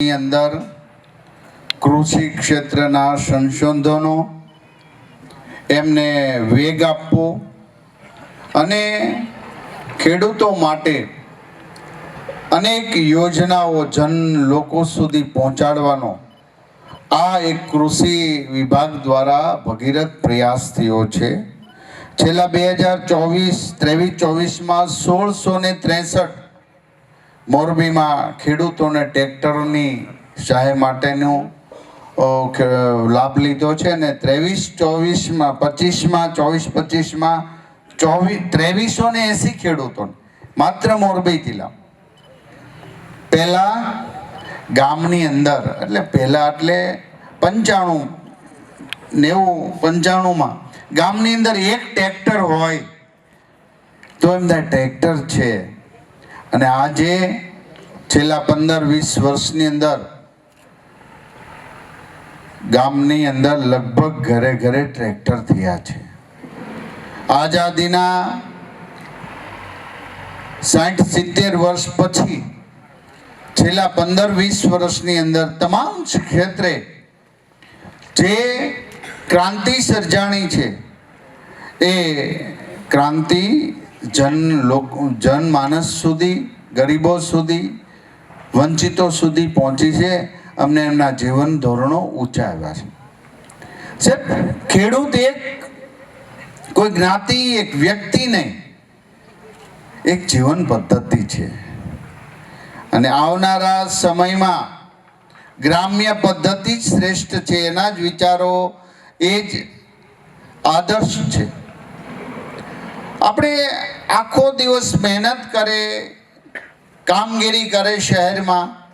અંદર કૃષિ ક્ષેત્રના સંશોધનો એમને વેગ આપવો અને ખેડૂતો માટે અનેક યોજનાઓ જન લોકો સુધી પહોંચાડવાનો આ એક કૃષિ વિભાગ દ્વારા ભગીરથ પ્રયાસ થયો છે. છેલ્લા બે હજાર ચોવીસ, ત્રેવીસ ચોવીસમાં સોળસો ને ત્રેસઠ મોરબીમાં ખેડૂતોને ટ્રેક્ટરની સહાય માટેનું લાભ લીધો છે ને ત્રેવીસ, ચોવીસમાં, પચીસમાં, ચોવીસ પચીસમાં ચોવીસ ત્રેવીસો ને એંસી ખેડૂતોને. માત્ર મોરબી જિલ્લા પહેલા ગામની અંદર, એટલે પહેલા એટલે પંચાણું, નેવું, પંચાણુંમાં, ગામની અંદર એક ટ્રેક્ટર હોય, તો એમના ટ્રેક્ટર છે. અને આજે છેલ્લા પંદર વીસ વર્ષની અંદર ગામની અંદર લગભગ ઘરે ઘરે ટ્રેક્ટર થયા છે. આઝાદીના સાઠ સિત્તેર વર્ષ પછી છેલ્લા પંદર વીસ વર્ષની અંદર તમામ ક્ષેત્રે જે ક્રાંતિ સર્જાણી છે, એ ક્રાંતિ જન લોકો જનમાનસ સુધી, ગરીબો સુધી, વંચિતો સુધી પહોંચી છે. અમને એમના જીવન ધોરણો ઊંચા આવ્યા છે. સાહેબ, ખેડૂત એક, કોઈ જ્ઞાતિ, એક વ્યક્તિ નહીં. એક જીવન પદ્ધતિ છે. અને આવનારા સમયમાં ગ્રામ્ય પદ્ધતિ જ શ્રેષ્ઠ છે. એના જ વિચારો એ જ આદર્શ છે. આપણે આખો દિવસ મહેનત કરે, કામગીરી કરે શહેરમાં,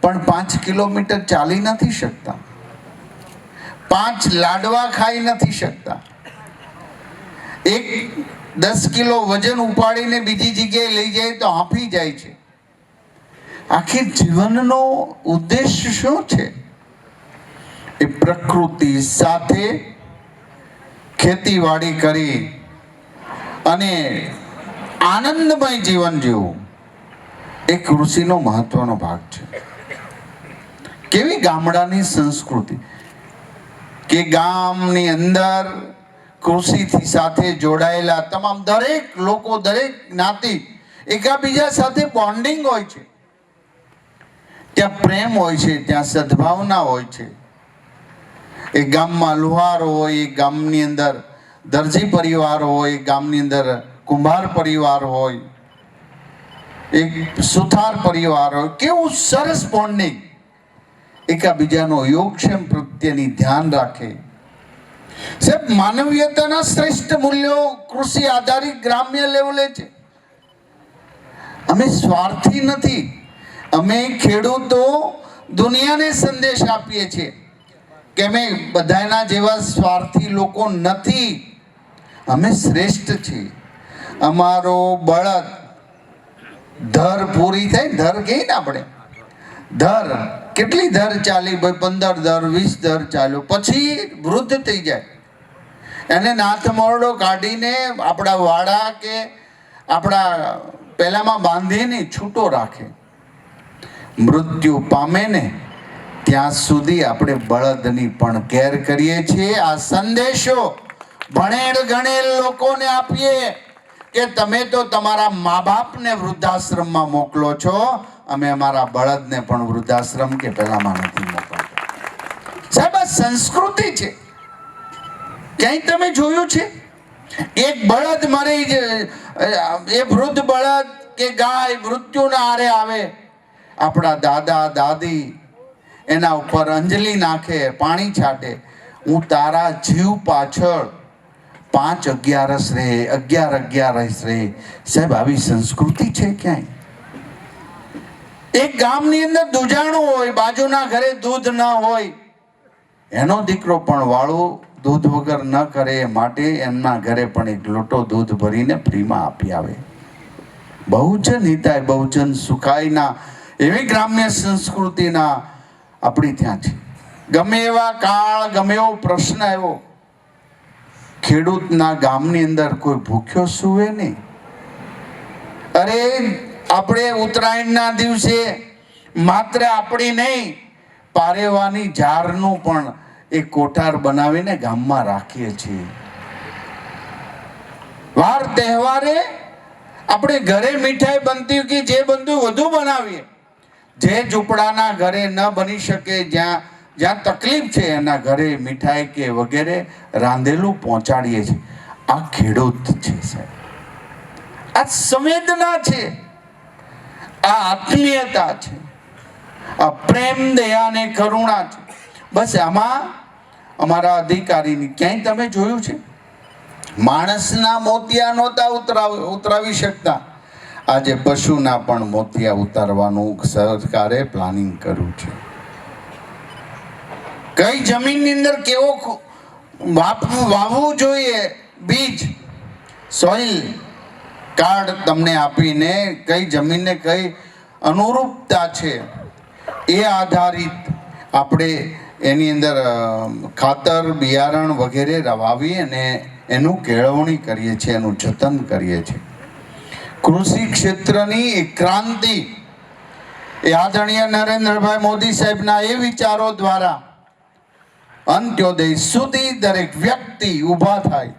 પણ પાંચ કિલોમીટર ચાલી નથી શકતા. પાંચ લાડવા ખાઈ નથી શકતા. એક દસ કિલો વજન ઉપાડીને બીજી જગ્યાએ લઈ જાય તો હાંફી જાય છે. આખી જીવનનો ઉદ્દેશ શું છે? એ પ્રકૃતિ સાથે ખેતીવાડી કરી અને આનંદમય જીવન જીવવું એ કૃષિનો મહત્વનો ભાગ છે. કેવી ગામડાની સંસ્કૃતિ? કે ગામની અંદર કૃષિથી સાથે જોડાયેલા તમામ દરેક લોકો, દરેક જ્ઞાતિ એકાબીજા સાથે બોન્ડિંગ હોય છે. ત્યાં પ્રેમ હોય છે, ત્યાં સદભાવના હોય છે. એ ગામમાં લુહાર હોય, એ ગામની અંદર દરજી પરિવાર હોય, ગામની અંદર કુંભાર પરિવાર હોય, એક સુથાર પરિવાર હોય, કેવું સરસ બોન્ડિંગ એકાબીજાનો યોગક્ષેમ પ્રત્યેની ધ્યાન રાખે. સાહેબ, માનવીયતાના શ્રેષ્ઠ મૂલ્યો કૃષિ આધારિત ગ્રામ્ય લેવલે છે. અમે સ્વાર્થી નથી. અમે ખેડૂતો દુનિયાને સંદેશ આપીએ છીએ કે અમે બધાના જેવા સ્વાર્થી લોકો નથી. અમે શ્રેષ્ઠ છીએ. અમારો બળદ, ધર પૂરી થાય, ધર કહીએ ને આપણે? ધર, કેટલી ધર ચાલી? ભાઈ પંદર દર વીસ ધર ચાલ્યો પછી વૃદ્ધ થઈ જાય. એને નાથ મોરડો કાઢીને આપણા વાડા કે આપણા પહેલામાં બાંધીને છૂટો રાખે. મૃત્યુ પામે ને ત્યાં સુધી આપણે બળદની પણ કેર કરીએ છીએ. આ સંદેશો ભણેલ ગણેલ લોકોને આપીએ કે તમે તો તમારા મા બાપને વૃદ્ધાશ્રમમાં મોકલો છો. અમે અમારા બળદને પણ વૃદ્ધાશ્રમ કે પેલામાં નથી મોકલતા. સાહેબ સંસ્કૃતિ છે. ક્યાંય તમે જોયું છે? એક બળદ મરી એ વૃદ્ધ બળદ કે ગાય મૃત્યુના આરે આવે. આપણા દાદા, દાદી એના ઉપર અંજલિ નાખે, પાણી છાંટે. હું તારા જીવ પાછળ પાંચ અગિયારસ રે અગિયાર અગિયારસ રે સાહેબ, આવી સંસ્કૃતિ છે ક્યાંય? એક ગામની અંદર દુજાણું હોય, બાજુના ઘરે દૂધ ન હોય, એનો દીકરો પણ વાળો દૂધ વગર ન કરે માટે એમના ઘરે પણ એક લોટો દૂધ ભરીને ફ્રીમાં આપી આવે. બહુજન હિતાય, બહુજન સુખાયના એવી ગ્રામ્ય સંસ્કૃતિના આપણી ત્યાં છે. ગમે એવા કાળ, ગમે એવો પ્રશ્ન આવ્યો ખેડૂતના ગામની અંદર કોઈ ભૂખ્યો સુવે નહીં. અરે, આપણે ઉત્તરાયણના દિવસે માત્ર આપણી નહીં, પારેવાની ઝાડનું પણ એ કોઠાર બનાવીને ગામમાં રાખીએ છીએ. વાર તહેવારે આપણે ઘરે મીઠાઈ બનતી કે જે બનતું વધુ બનાવીએ. જે ઝૂંપડાના ઘરે ન બની શકે, જ્યાં જ્યાં તકલીફ છે એના ઘરે મીઠાઈ કે વગેરે રાંધેલું પહોંચાડીએ છીએ. આ ખેડૂત છે સાહેબ. આ સંવેદના છે. આ આત્મીયતા છે. આ પ્રેમ, દયા અને કરુણા છે. બસ આમાં અમારા અધિકારીની ક્યાંય તમે જોયું છે? માણસના મોતિયા નહોતા ઉતરાવ, ઉતરાવી શકતા. આજે પશુના પણ મોતિયા ઉતારવાનું સરકારે પ્લાનિંગ કર્યું છે. કઈ જમીનની અંદર કેવો વાવવું જોઈએ? બીજ સોઇલ કાર્ડ તમને આપીને કઈ જમીનને કઈ અનુરૂપતા છે એ આધારિત આપણે એની અંદર ખાતર, બિયારણ વગેરે રવાવી અને એનું કેળવણી કરીએ છીએ, એનું જતન કરીએ છીએ. કૃષિ ક્ષેત્રની એક ક્રાંતિ એ આદરણીય નરેન્દ્રભાઈ મોદી સાહેબના એ વિચારો દ્વારા અંત્યોદય સુધી દરેક વ્યક્તિ ઊભા થાય.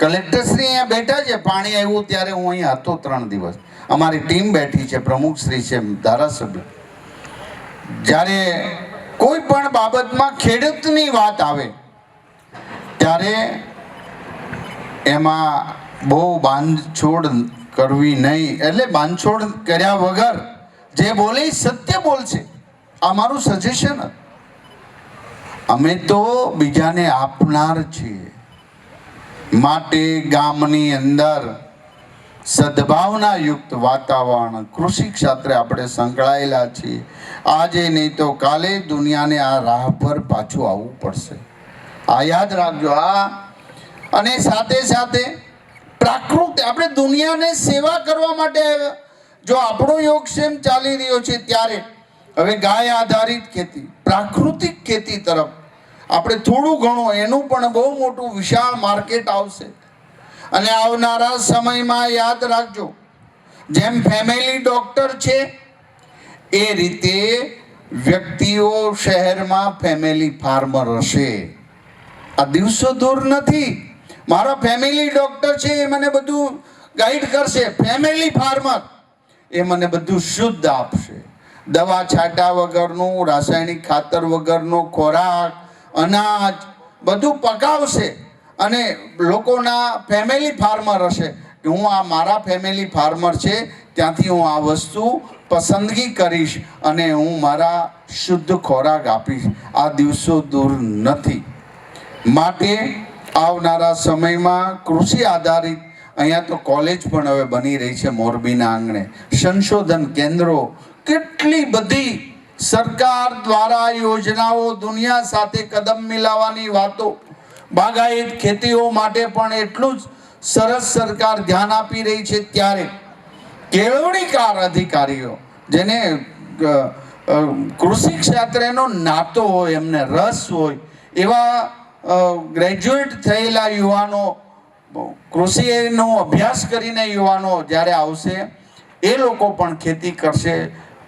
કલેક્ટરશ્રી અહીંયા બેઠા છે, પાણી આવ્યું ત્યારે હું અહીંયા હતો ત્રણ દિવસ. અમારી ટીમ બેઠી છે પ્રમુખશ્રી છે, ધારાસભ્ય. જ્યારે કોઈ પણ બાબતમાં ખેડૂતની વાત આવે, ત્યારે એમાં બહુ બાંધછોડ કરવી નહીં. એટલે બાંધછોડ કર્યા વગર જે બોલે સત્ય બોલશે. આ મારું સજેશન અમે તો બીજાને આપનાર છીએ. માટે ગામની અંદર સદભાવના યુક્ત વાતાવરણ, કૃષિ ક્ષેત્રે આપણે સંકળાયેલા છીએ. આજે નહીં તો કાલે દુનિયાને આ રાહ પર પાછું આવવું પડશે. આ યાદ રાખજો આ. અને સાથે સાથે પ્રાકૃત, આપણે દુનિયાને સેવા કરવા માટે. જો આપણો યોગક્ષેમ ચાલી રહ્યો છે ત્યારે. હવે ગાય આધારિત ખેતી, પ્રાકૃતિક ખેતી તરફ આપણે થોડું ઘણું એનું પણ બહુ મોટું વિશાળ માર્કેટ આવશે. અને આવનારા સમયમાં યાદ રાખજો, જેમ ફેમિલી ડોક્ટર છે, એ રીતે વ્યક્તિઓ શહેરમાં ફેમિલી ફાર્મર હશે. આ દિવસો દૂર નથી. મારો ફેમિલી ડોક્ટર છે, એ મને બધું ગાઈડ કરશે. ફેમિલી ફાર્મર એ મને બધું શુદ્ધ આપશે. દવા છાંટા વગરનું, રાસાયણિક ખાતર વગરનો ખોરાક અનાજ બધું પકાવશે અને લોકોના ફેમિલી ફાર્મર હશે. હું આ મારા ફેમિલી ફાર્મર છે, ત્યાંથી હું આ વસ્તુ પસંદગી કરીશ અને હું મારા શુદ્ધ ખોરાક આપીશ. આ દિવસો દૂર નથી. માટે આવનારા સમયમાં કૃષિ આધારિત, અહીંયા તો કોલેજ પણ હવે બની રહી છે મોરબીના આંગણે. સંશોધન કેન્દ્રો કેટલી બધી સરકાર દ્વારા યોજનાઓ દુનિયા સાથે કદમ મિલાવવાની વાતો. બાગાયત ખેતીઓ માટે પણ એટલું જ સરસ સરકાર ધ્યાન આપી રહી છે ત્યારે. કેળવણીકાર અધિકારીઓ, જેને કૃષિ ક્ષેત્રનો નાતો હોય, એમને રસ હોય, એવા ગ્રેજ્યુએટ થયેલા યુવાનો, કૃષિનો અભ્યાસ કરીને યુવાનો જ્યારે આવશે, એ લોકો પણ ખેતી કરશે.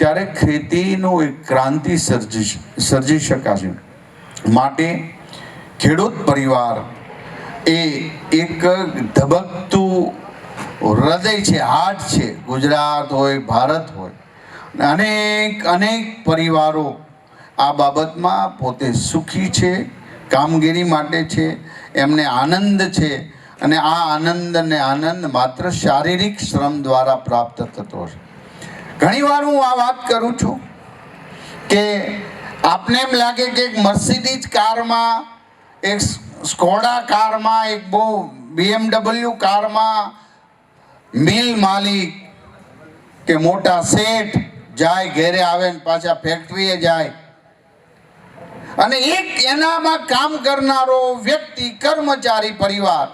ત્યારે ખેતીનું એક ક્રાંતિ સર્જી સર્જી શકાશે. માટે ખેડૂત પરિવાર એ એક ધબકતું હૃદય છે, હાર્ટ છે, ગુજરાત હોય, ભારત હોય અનેક અનેક પરિવારો આ બાબતમાં પોતે સુખી છે, કામગીરી માટે છે, એમને આનંદ છે, અને આ આનંદ અને આનંદ માત્ર શારીરિક શ્રમ દ્વારા પ્રાપ્ત થતો છે. ઘણીવાર હું આ વાત કરું છું કે આપને એમ લાગે કે એક મર્સિડીઝ કારમાં, એક સ્કોડા કારમાં, એક બહુ બીએમડબલ્યુ કારમાં મિલ માલિક કે મોટા શેઠ જાય, ઘેરે આવે ને પાછા ફેક્ટરીએ જાય. અને એક એનામાં કામ કરનારો વ્યક્તિ, કર્મચારી પરિવાર,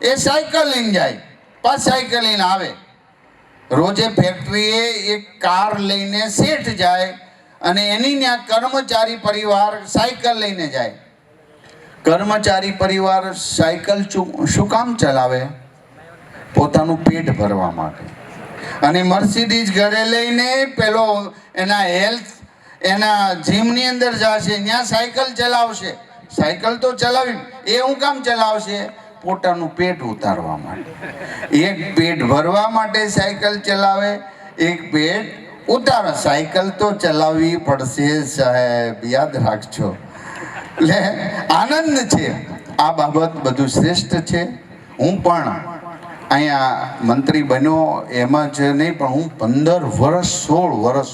એ સાયકલ લઈને જાય, પાછ સાયકલ લઈને આવે. રોજે ફેક્ટરીએ એક કાર લઈને શેઠ જાય અને એની ત્યાં કર્મચારી પરિવાર સાયકલ લઈને જાય. કર્મચારી પરિવાર સાયકલ શું કામ ચલાવે? પોતાનું પેટ ભરવા માટે. અને મર્સિડીઝ ઘરે લઈને પેલો એના હેલ્થ, એના જીમની અંદર જશે, ત્યાં સાયકલ ચલાવશે. સાયકલ તો ચલાવી, એ હું કામ ચલાવશે? પોતાનું પેટ ઉતારવા માટે. એક પેટ ભરવા માટે સાયકલ ચલાવે, એક પેટ ઉતારો. સાયકલ તો ચલાવવી પડશે સાહેબ, યાદ રાખજો. એટલે આનંદ છે. આ બાબત બધું શ્રેષ્ઠ છે. હું પણ અહીંયા મંત્રી બન્યો, એમાં જ નહીં, પણ હું પંદર વર્ષ, સોળ વર્ષ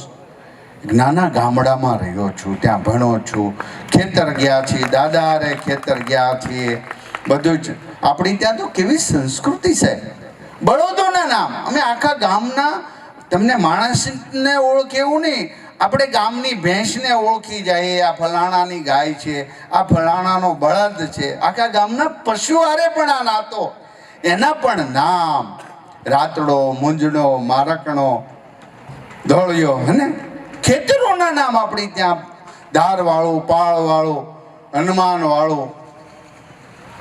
નાના ગામડામાં રહ્યો છું, ત્યાં ભણો છું. ખેતર ગયા છીએ, દાદા રે ખેતર ગયા છીએ. બધું જ. આપણી ત્યાં તો કેવી સંસ્કૃતિ છે. બળોદોના નામ. અમે આખા ગામના, તમને માણસને ઓળખે એવું નહીં. આપણે ગામની ભેંસને ઓળખી જાય. આ ફલાણાની ગાય છે, આ ફલાણાનો બળદ છે. આખા ગામના પશુ હારે પણ આ નાતો. એના પણ નામ. રાતડો, મુંજડો, મારકણો, ધોળિયો, હને? ખેતરોના નામ આપણી ત્યાં. ધારવાળું, પાળવાળું, હનુમાનવાળું.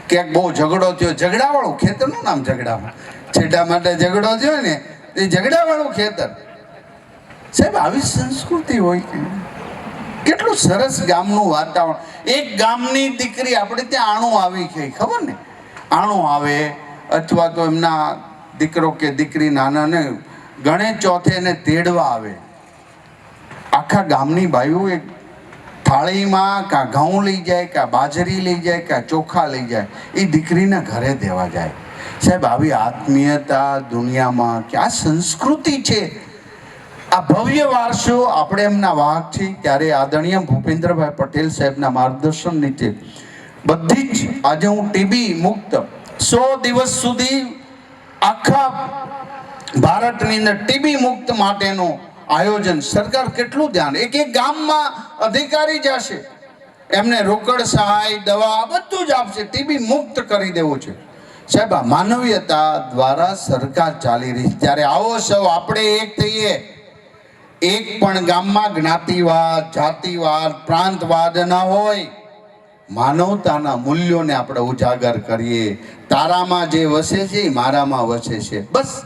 ક્યાંક બહુ ઝઘડો થયો. ઝઘડાવાળું ખેતરનું નામ ઝઘડામાં છેટા માટે ઝઘડો થયો ને એ ઝઘડાવાળું ખેતર. સાહેબ, આવી સંસ્કૃતિ હોય કેટલું સરસ ગામનું વાતાવરણ. એક ગામની દીકરી આપણે ત્યાં આણું આવી ગઈ, ખબર ને? આણું આવે, અથવા તો એમના દીકરો કે દીકરી નાનાને ગણેશ ચોથે એને તેડવા આવે. આખા ગામની ભાઈઓ એક થાળીમાં કાં ઘઉં લઈ જાય, કાં બાજરી લઈ જાય, કાં ચોખા લઈ જાય, એ દીકરીના ઘરે દેવા જાય. સાહેબ, આવી આત્મીયતા દુનિયામાં કે આ સંસ્કૃતિ છે, આ ભવ્ય વારસો આપણે એમના વાહક છીએ ત્યારે આદરણીય ભૂપેન્દ્રભાઈ પટેલ સાહેબના માર્ગદર્શન નીચે બધી જ આજે હું ટીબી મુક્ત સો દિવસ સુધી આખા ભારતની અંદર ટીબી મુક્ત માટેનું આયોજન સરકાર કેટલું ધ્યાન, એક એક ગામમાં અધિકારી જશે. એમને રોકડ સહાય, દવા બધું જ આપશે, ટીબી મુક્ત કરી દેવું છે. સાહેબ માનવીયતા દ્વારા સરકાર ચાલી રહી ત્યારે આવો સૌ આપણે એક થઈએ, એક પણ ગામમાં જ્ઞાતિવાદ, જાતિવાદ, પ્રાંતવાદ ન હોય, માનવતાના મૂલ્યોને આપણે ઉજાગર કરીએ. તારામાં જે વસે છે, એ મારામાં વસે છે. બસ.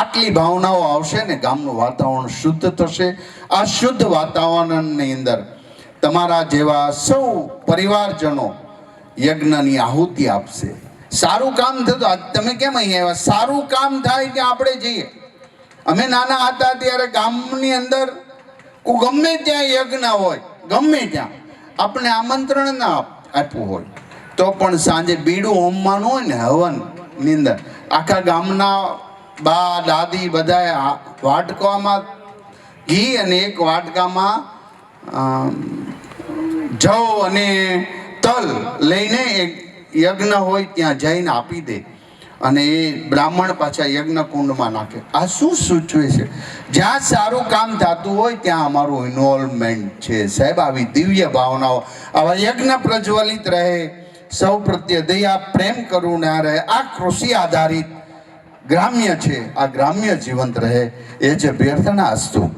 આટલી ભાવનાઓ આવશે ને ગામનું વાતાવરણ શુદ્ધ થશે. આ શુદ્ધ વાતાવરણની અંદર તમારા જેવા સૌ પરિવારજનો યજ્ઞની આહુતિ આપશે. સારું કામ થતું તમે કેમ અહીંયા આવ્યા? સારું કામ થાય કે આપણે જઈએ? અમે નાના હતા ત્યારે ગામની અંદર ગમે ત્યાં યજ્ઞ હોય, ગમે ત્યાં આપણે આમંત્રણ ના આપવું હોય. તો પણ સાંજે બીડું હોમવાનું હોય ને હવનની અંદર, આખા ગામના બા, દાદી બધાએ વાટકામાં ઘી અને એક વાટકામાં જવ અને તલ લઈને એક યજ્ઞ હોય ત્યાં જઈને આપી દે. અને એ બ્રાહ્મણ પાછા યજ્ઞ કુંડમાં નાખે. આ શું સૂચવે છે? જ્યાં સારું કામ થતું હોય ત્યાં અમારું ઇન્વોલ્વમેન્ટ છે. સાહેબ, આવી દિવ્ય ભાવનાઓ. આવા યજ્ઞ પ્રજ્વલિત રહે. સૌ પ્રત્યે દયા, પ્રેમ, કરુણા રહે. આ કૃષિ આધારિત ગ્રામ્ય છે આ ગ્રામ્ય જીવંત રહે એ જે પ્રાર્થના અસ્તુ.